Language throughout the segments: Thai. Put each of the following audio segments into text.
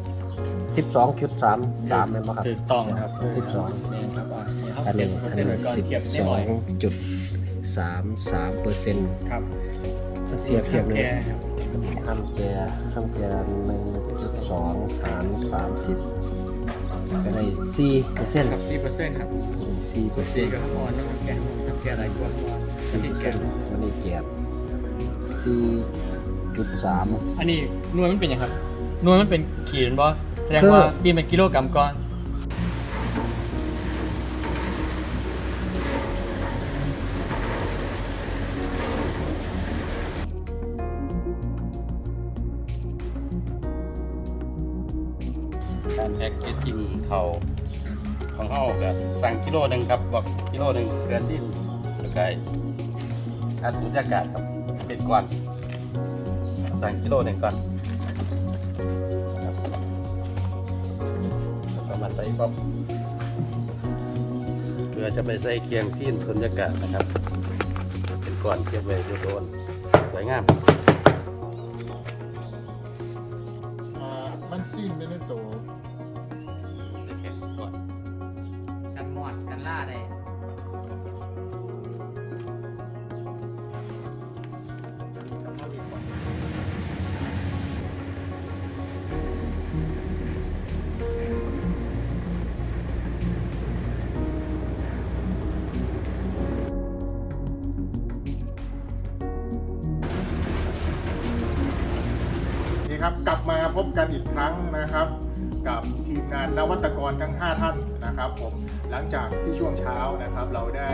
ท่าไหร่ได้สิบสองจุดสามสามเป็นบ่ครับ ถูกต้องครับสิบสอง นี่ครับอะนี่เขาอันเก็นี้บเปออัร์นเซ็นต์นี้ไว้ก่อนสิบเก็บสนิดหอน่อยงจุดสามสามเปอร์เซ็นต์ ครับเทียบเทียบเลยแก่ครับห้ามแจห้ามแจหนึ่งจุดสองหารสามสิบก็ได้สี่เปอร์เซ็นต์ครับสี่เปอร์เซ็นต์ครับสี่เปอร์เซ็สี่นต์กับข้างบนต้องแก่ต้องแก่หลายกว่าสสี่นิเปทอร์แก่เซ็นต์มันได้แก็บสี่จุดสามอันนี้หน่วยมันเป็นยังครับ หน่วยมันเป็นขีดบ่แสดงว่าบีเป็นกิโลกรัมก่อนการแพ็กเกจจิ้งเขาของเฮาก็สั่งกิโลหนึงครับบอกกิโลหนึงเกลือสิ้นแล้วก็อาสูญญากาศครับเป็นก่อนสั่งกิโลหนึ่งก่อน มาใส่ป๊อปเพื่อจะไปใส่เคียงซีนสุญญากาศนะครับ เป็นก่อนเก็บไว้ยวโดนสวยงามอ่ามันซีนไม่ได้โต นี่ครับกลับมาพบกันอีกครั้งนะครับ กับทีมงานนวัตกรทั้ง 5 ท่านนะครับผมหลังจากที่ช่วงเช้านะครับ เราได้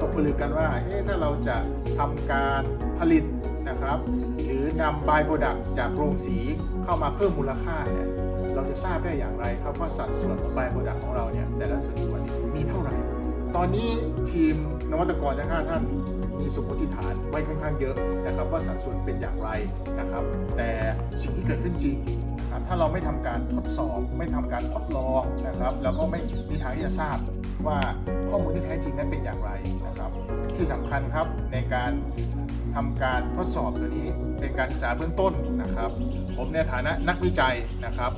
ตกผลึกกันว่าเอ๊ะถ้าเราจะทำการผลิตนะครับ หรือนำบายโปรดักต์จากโรงสีเข้ามาเพิ่มมูลค่าเนี่ยเราจะทราบได้อย่างไรครับว่าสัดส่วนของบายโปรดักต์ของเราเนี่ยแต่ละส่วนส่วนๆมีเท่าไหร่ ตอนนี้ทีมนวัตกรทั้ง5ท่าน มีสมมติฐานไว้ค่อนข้างเยอะนะครับว่าสัดส่วนเป็นอย่างไรนะครับ แต่สิ่งที่เกิดขึ้นจริงนะครับถ้าเราไม่ทำการทดสอบ ไม่ทำการทดลองนะครับ แล้วก็ไม่มีทางที่จะทราบว่าข้อมูลที่แท้จริงนั้นเป็นอย่างไรนะครับ ที่สำคัญครับในการทำการทดสอบตัวนี้เป็นการศึกษาเบื้องต้นนะครับ ผมในฐานะนักวิจัยนะครับ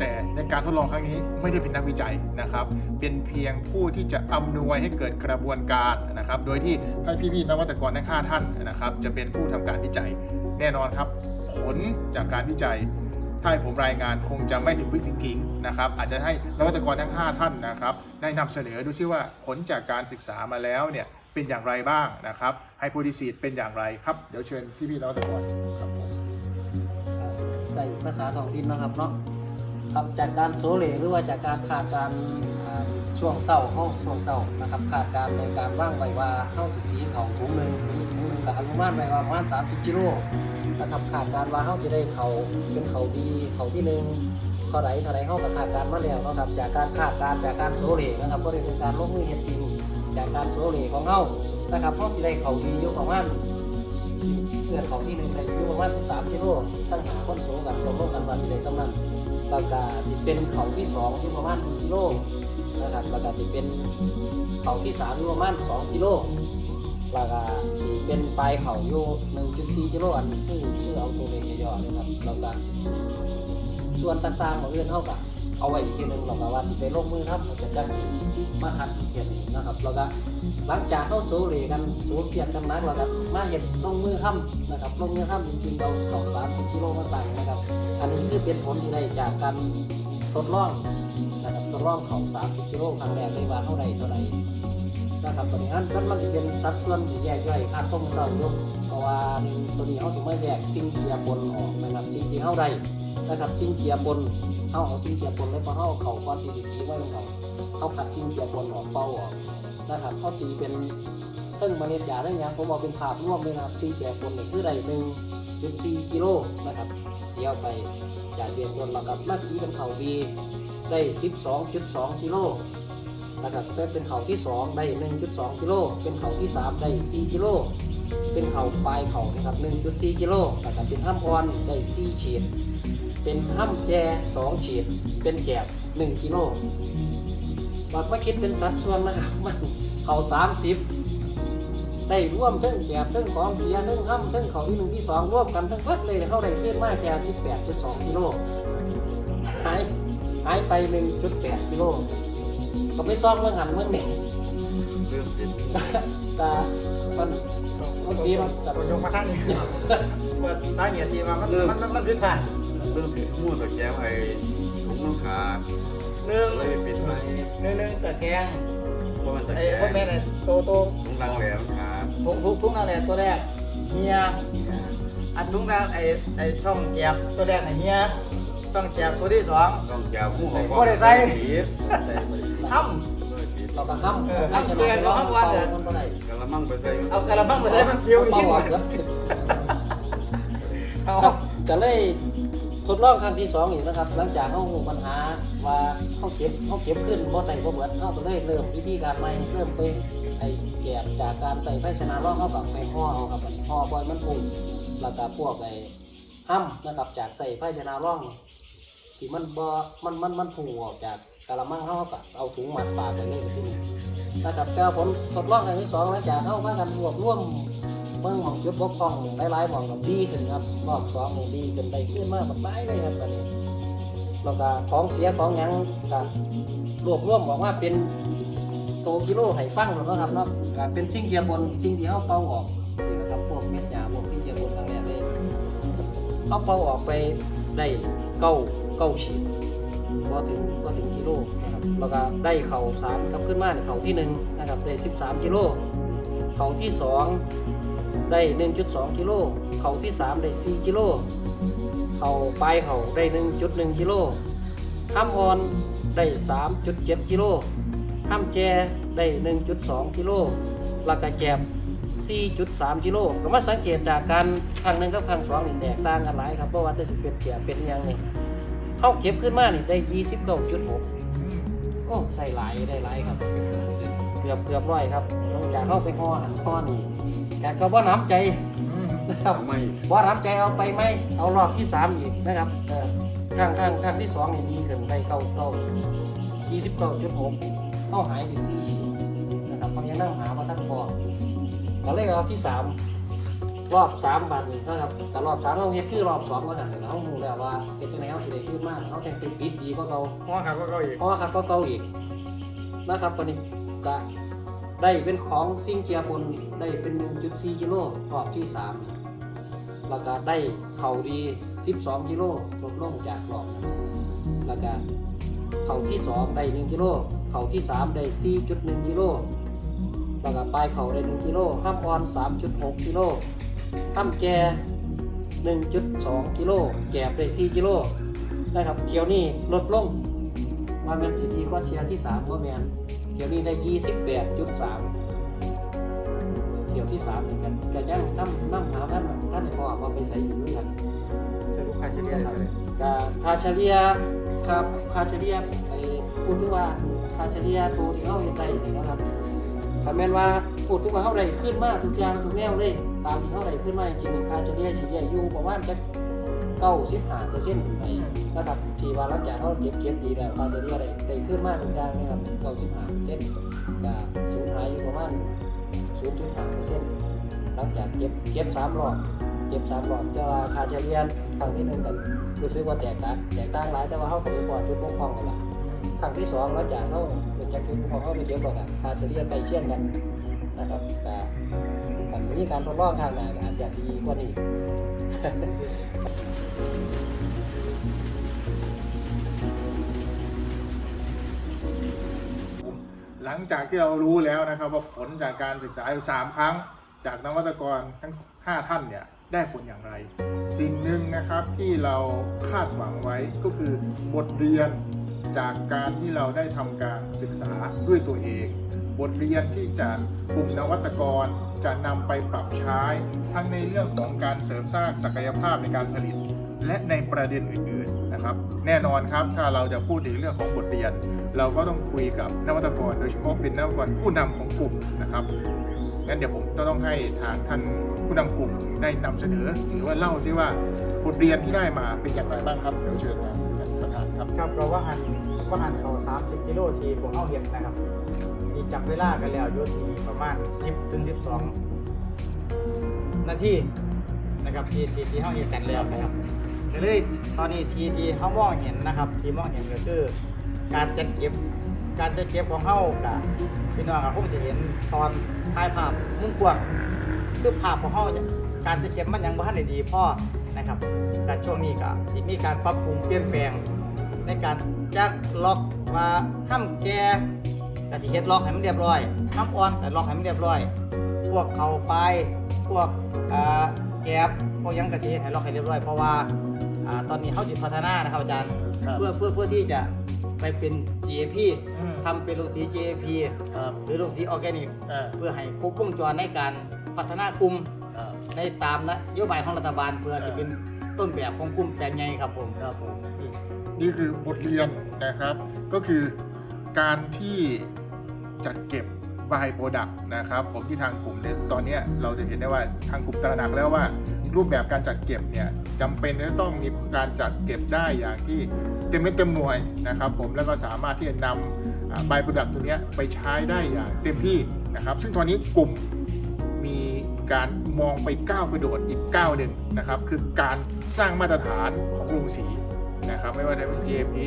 แต่ในการทดลองครั้งนี้ไม่ได้เป็นนักวิจัยนะครับ เป็นเพียงผู้ที่จะอำนวยให้เกิดกระบวนการนะครับ โดยที่ท่านพี่ๆนวัตกรทั้ง5ท่านนะครับ จะเป็นผู้ทำการวิจัยแน่นอนครับ ผลจากการวิจัยถ้าให้ผมรายงานคงจะไม่ถึงวิถึงขิงนะครับ อาจจะให้นวัตกรทั้ง 5 ท่านนะครับ ได้นำเสนอดูซิว่าผลจากการศึกษามาแล้วเนี่ยเป็นอย่างไรบ้างนะครับไฮโพดีซีดเป็นอย่างไรครับ เดี๋ยวเชิญพี่ๆนวัตกรครับผมใส่ภาษาท้องถิ่นนะครับเนาะ ครับจากการโซเลหรือว่าจากการขาดการช่วงเศร้าห้องช่วงเศร้านะครับขาดการในการว่างไว้ว่าเข้าที่สีเขาถุงหนึ่งถุงถุงหนึ่งกับอนุมานไว้ว่าประมาณ30กิโลนะครับขาดการว่าเข้าจะได้เขาเป็นเขาดีเขาที่หนึ่งเท่าไรเท่าไหรเข้ากับขาดการมาแล้วนะครับจากการขาดการจากการโซเลนะครับก็ได้เป็นการลงมือเห็นจริงจากการโซเลของเข้านะครับเข้าจะได้เขาดีอยู่ประมาณเพื่อนของที่หนึ่งในอายุประมาณ13กิโลตั้งหาคนสูงกันตรงลงกันว่าที่ใดสำนัน แล้วก็สิเป็นเขาที่สอยู่ประมาณ1กิโลนะครับแล้วก็สิเป็นเขาที่3อยู่ประมาณ2กิโลแล้วก็สิเป็นปลายเขาอยู่1.4กิโลอันนี้คือคือเอาตัวเลขย่อๆนะครับแล้วก็ส่วนต่างๆของเอื่นเท่ากับ เอาไว้อีกทีหนึงเราก็ว่าที่ไปลงมือทำมันจะจังมาคัดเห็นนะครับแล้วก็หลังจากเข้าโซเลกันโซเกียดกันนักแล้วกันมาเห็ดลงมือทำนะครับลงมือทำจริงๆเราเขา30กิโลมาสั่งนะครับ อันนี้คือเป็นผลที่ได้จากการทดลองนะครับทดลองเขา30กิโลครั้งแรกได้ว่าเท่าไรเท่าไรนะครับตอนนี้อันนั้นมันจะเป็นสัดส่วนที่แยกย่อยค่าต้มเศร้าอยกเพราะว่าตัวนี้เขาถึงมาแยกสิ่งเกียร์บนออกนะครับสิ่งที่เข้าได้นะครับสิ่งเกียร์บน เขาเอาสิ่งเกียร์บนแล้วพอเขาเอาเขาก้อนที่สีไว้ลงเขาเขาขัดสิ่งเกียร์บนออกเป้าออกนะครับเขาตีเป็นเพิ่งเมล็ดยาทั้งอย่างผมบอกเป็นภาพร่วมเลยนะครับซีแจกคนเนี่ยคือได้หนึ่งจุดสี่กิโลนะครับเสียออกไปจากเดือนต้นแล้วกับมาสีเป็นเข่าดีได้สิบสองจุดสองกิโลนะครับเป็นเข่าที่สองได้หนึ่งจุดสองกิโลเป็นเข่าที่สามได้สี่กิโลเป็นเข่าปลายเข่านะครับหนึ่งจุดสี่กิโลนะครับเป็นห้ามออนได้สี่ฉีด เป็นห้ามแก่สองฉีดเป็นแกบหนึ่งกิโลบัดมาคิดเป็นสัดส่วนนะครับมันเขาสามสิบได้ร่วมทั้งแกบทั้งของเสียทั้งห้ำทั้งเขาที่หนึ่งที่สองร่วมกันทั้งเพิดเลยเขาได้ขึ้นมาแค่18.2กิโลหายหายไป1.8กิโลก็ไปซ่อมเมื่อหันเมื่อนี่เริ่มเป็นแต่มันมันสีมันแต่ตัวยกมาทั้งนี้ว่าสาเหตุที่ว่ามันมันมันมันพื้นผ่าน เริ่มเป็นมู่ตะแกรงไอ้ถุงน้ำขาหนึ่งเลยไปปิดไว้หนึ่งหนึ่งตะแกรงเพราะมันตะไอ้แกรพวกแม่เนี่ยโตโตถุงรังแหลมขาทุกทุกทุกนั่นแหละตัวแรกเมียเนี่ยอันทุกนั้นไอ้ไอ้ช่องแก็บตัวแรกไอ้เมียช่องแก็บตัวที่สอง ต้องแก้วผู้ของบ่ได้ใส่ปิดใส่บ่ได้ห้ำ เราก็ห้ำเออห้ำเกลือเราห้ำวันเด้อมันบ่ได้กระมังไปใส่เอากระมังมาใส่มันเปรี้ยวเบายิ่งหกวาว่านแล้วเอาครับก็เลย ทดลองครั้งที่สองอีกนะครับ หลังจากเขาหูปัญหาว่าเขาเก็บเขาเก็บขึ้นบ่ได้บ่เบิดเขาก็เลยเริ่มวิธีการใหม่เริ่มไปไอ้แกบจากการใส่ภาชนะร่องเขากับไปห่อเอาครับห่อปล่อยมันพุ่งแล้วก็พวกไอ้ห้ำนะครับจากใส่ภาชนะร่องที่มันบ่มันมันมันพุ่งออกจากกระมังเขาก็เอาถุงมัดปากไปเลยที่นี่นะครับแต่ผลทดลองครั้งที่สองหลังจากเขาพากันรวบรวม เบิ่งมองจุดบกพร่องหลายๆหมองก็ดีขึ้นครับรอบสองนี่ดีขึ้นได้ขึ้นมากแบบหลายเลยครับตอนนี้แล้วก็ของเสียของยังก็รวบรวมออกมาเป็นโตกิโลให้ฟังแล้วเนาะครับเนาะก็เป็นสิ่งเกียร์บนสิ่งที่เขาเป่าออกนี่นะครับพวกเม็ดหญ้าพวกสิ่งเกียร์บนทางแรกเลยเขาเป่าออกไปได้เก้าเก้าชิ้นพอถึงก็ถึงกิโลนะครับแล้วก็ได้เข่าสามครับขึ้นมาเข่าที่หนึ่งนะครับได้สิบสามกิโลเข่าที่สอง ได้ 1.2 กิโล เขาที่ 3 ได้ 4 กิโล เขาปลายเขาได้ 1.1 กิโลห้ามออนได้ 3.7 กิโลห้ามแจได้ 1.2 กิโลแล้วก็แกบ4.3 กิโลก็มาสังเกตจากการครั้งหนึ่งกับครั้งสองนี่แตกต่างกันหลายครับเพราะว่าจะสิเป็นแกบเป็นยังนี่เขาเก็บขึ้นมานี่ได้ 29.6 โอ้ได้หลายได้หลายครับ เกือบเกือบร้อยครับหลังจากเข้าไปห่อหันห่อนี่ แต่ก็ว่าน้ำใจนะครับไม่ว่าน้ำใจเอาไปไหมเอารอบที่สามอีกนะครับเออข้างข้างข้างที่สองนี่ดีขึ้นได้เก้าเก้ายี่สิบเก้าจุดหกเอาหายไปสี่ชิ้นนะครับผมยังนั่งหาว่าท่านพอก็เลยเอาที่สามรอบสามบาทนี่นะครับแต่รอบสามเราเฮ็ดคือรอบสองว่าสั่นเราดูแล้วว่าเป็นจังไหนเขาสิได้ขึ้นมากเขาแต่งเป็นปิดดีกว่าเขาหัวขาก็เกาอีกเพราะว่าครับก็เกาอีกนะครับวันนี้ก็ ได้เป็นของซิงเกียร์บนได้เป็น1.4กิโลรอบที่ 3 แล้วก็ได้เข่าดี 12 กิโลลดลงจากรอบแล้วก็เข่าที่ 2 ได้ 1 กิโลเข่าที่ 3 ได้ 4.1 กิโลแล้วก็ปลายเข่าได้ 1 กิโลห้ามออน 3.6 กิโลห้ามแก1.2 กิโลแกบได้ 4 กิโลนะครับเกียวนี่ลดลงว่าแมนซิตี้ก็เทียที่3ว่าแมน ที่ยวนี้ได้28.3เที่ยวที่3เหมือนกันแต่ยังน้ำน้ำหาท่านท่านพอมาไปใส่อยู่ด้วยกันสรุปค่าเฉลี่ยเท่าไหร่ก็คาเฉลี่ยครับคาเฉลี่ยไอ้พูดถึงว่าคาเฉลี่ยตัวที่เขาเห็นได้นี่นะครับคำแมนว่าพูดถึงว่าเขาได้ขึ้นมาทุกอย่างทุกแนวเลยตามที่เขาได้ขึ้นมาจริงๆคาเฉลี่ยเฉลี่ยอยู่ประมาณจะ เก้าสิบห้าเปอร์เซ็นต์ขึ้นไปนะครับที่ว่าหลังจากเขาเก็บเก็บดีแล้วคาเซเรียได้ได้ขึ้นมากทุกอย่างนะครับเก้าสิบห้าเส้นกับสูญหายอยู่ประมาณศูนย์จุดห้าเปอร์เซ็นต์หลังจากเก็บเก็บสามรอบเก็บสามรอบแต่ว่าคาเฉลี่ยครั้งที่หนึ่งกันรู้สึกว่าแตกต่างแตกต่างหลายแต่ว่าเขาก็ไม่พอจุดบกพร่องกันละครั้งที่สองหลังจากเขาเป็นจากจุดบกพร่องเขาไปเก็บหรอกอะคาเฉลี่ยใกล้เคียงกันนะครับแต่การมีการทดลองทางไหนอาจจะดีกว่านี้ หลังจากที่เรารู้แล้วนะครับว่าผลจากการศึกษาอยู่สามครั้ง จากนวัตกรทั้ง 5 ท่านเนี่ยได้ผลอย่างไร สิ่งหนึ่งนะครับที่เราคาดหวังไว้ก็คือบทเรียนจากการที่เราได้ทำการศึกษาด้วยตัวเอง บทเรียนที่จากกลุ่มนวัตกรจะนำไปปรับใช้ ทั้งในเรื่องของการเสริมสร้างศักยภาพในการผลิต และในประเด็นอื่นๆนะครับ แน่นอนครับถ้าเราจะพูดถึงเรื่องของบทเรียน เราก็ต้องคุยกับนวัตกรโดยเฉพาะเป็นนวัตกรผู้นำของกลุ่มนะครับงั้นเดี๋ยวผมจะต้องให้ทางท่านผู้นำกลุ่มได้นำเสนอ หรือว่าเล่าซิว่าบทเรียนที่ได้มาเป็นอย่างไรบ้างครับเดี๋ยวเชิญทางประธานครับครับก็ว่าหันว่าหันเขา 30กิโลที่พวกเขาเห็นนะครับทีจับเวลากันแล้วอยู่ที่ประมาณ 10ถึง12 นาทีนะครับที่ที่ที่เขาเห็นกันแล้วนะครับ ก็เลยตอนนี้ทีที่เขามองเห็นนะครับ ที่มองเห็นก็คือการจัดเก็บการจัดเก็บของเขากับพี่น้องก็คงจะเห็นตอนถ่ายภาพมุมกว้างคือภาพของเขาเนี่ยการจัดเก็บมันยังบ่ทันได้ดีพอนะครับการช่วงนี้ก็สิมีการปรับปรุงเปลี่ยนแปลง ในการจักล็อกว่าห้ามแก่กสิเฮ็ดล็อกให้มันเรียบร้อยห้ามอ่อนแต่ล็อกให้มันเรียบร้อย พวกเขาไปพวกแกบ พวกหยังกสิเฮ็ดให้ล็อกให้เรียบร้อยเพราะว่าอ่าตอนนี้เขาจิพัฒนานะครับอาจารย์ครับ เพื่อเพื่อเพื่อที่จะไปเป็น GAP อืมทำเป็นโรงสี GAP ครับหรือโรงสีออร์แกนิก อ่าเพื่อให้ครบวงจรในการพัฒนากลุ่มครับ ในตามนโยบายของรัฐบาลเพื่อเออจะเป็นต้นแบบของกลุ่มแปลงใหญ่ครับผมครับผม นี่คือบทเรียนนะครับ ก็คือการที่จัดเก็บ by product นะครับ ผมที่ทางกลุ่มเนี่ยตอนเนี้ยเราจะเห็นได้ว่าทางกลุ่มตระหนักแล้วว่า รูปแบบการจัดเก็บเนี่ยจำเป็นจะต้องมีการจัดเก็บได้อย่างที่เต็มเม็ดเต็มหน่วยนะครับผมแล้วก็สามารถที่จะนำ by product ตัวเนี้ยไปใช้ได้อย่างเต็มที่นะครับ ซึ่งตอนนี้กลุ่มมีการมองไปก้าวกระโดดอีกก้าวหนึ่งนะครับ คือการสร้างมาตรฐานของโรงสีนะครับไม่ว่าจะเป็น GMP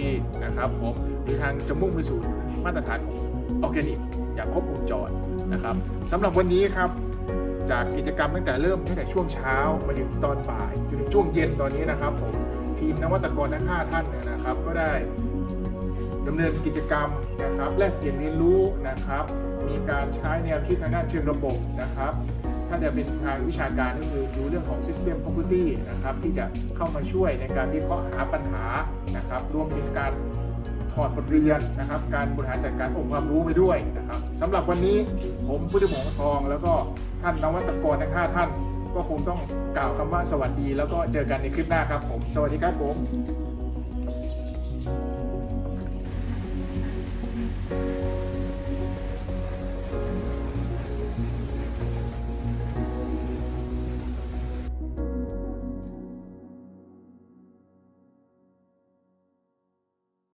นะครับผมหรือทางจะมุ่งไปสู่มาตรฐานของออร์แกนิกอย่างครบวงจรนะครับสำหรับวันนี้ครับ จากกิจกรรมตั้งแต่เริ่มตั้งแต่ช่วงเช้ามาถึงตอนบ่ายจนถึงช่วงเย็นตอนนี้นะครับผมทีมนวัตกรทั้ง5ท่านนะครับ ก็ได้ดำเนินกิจกรรมนะครับแลกเปลี่ยนเรียนรู้นะครับ มีการใช้แนวคิดทางด้านเชิงระบบนะครับถ้าจะเป็นทางวิชาการก็คือดูเรื่องของ System Property นะครับที่จะเข้ามาช่วยในการวิเคราะห์หาปัญหานะครับรวมถึงการถอดบทเรียนนะครับ การบริหารจัดการองค์ความรู้ไปด้วยนะครับสำหรับวันนี้ผมพุทธิพงศ์ทองแล้วก็ ท่านนวัตกรทั้ง 5 ท่าน ก็คงต้องกล่าวคำว่าสวัสดี แล้วก็เจอกันในคลิปหน้าครับผม สวัสดีครับผม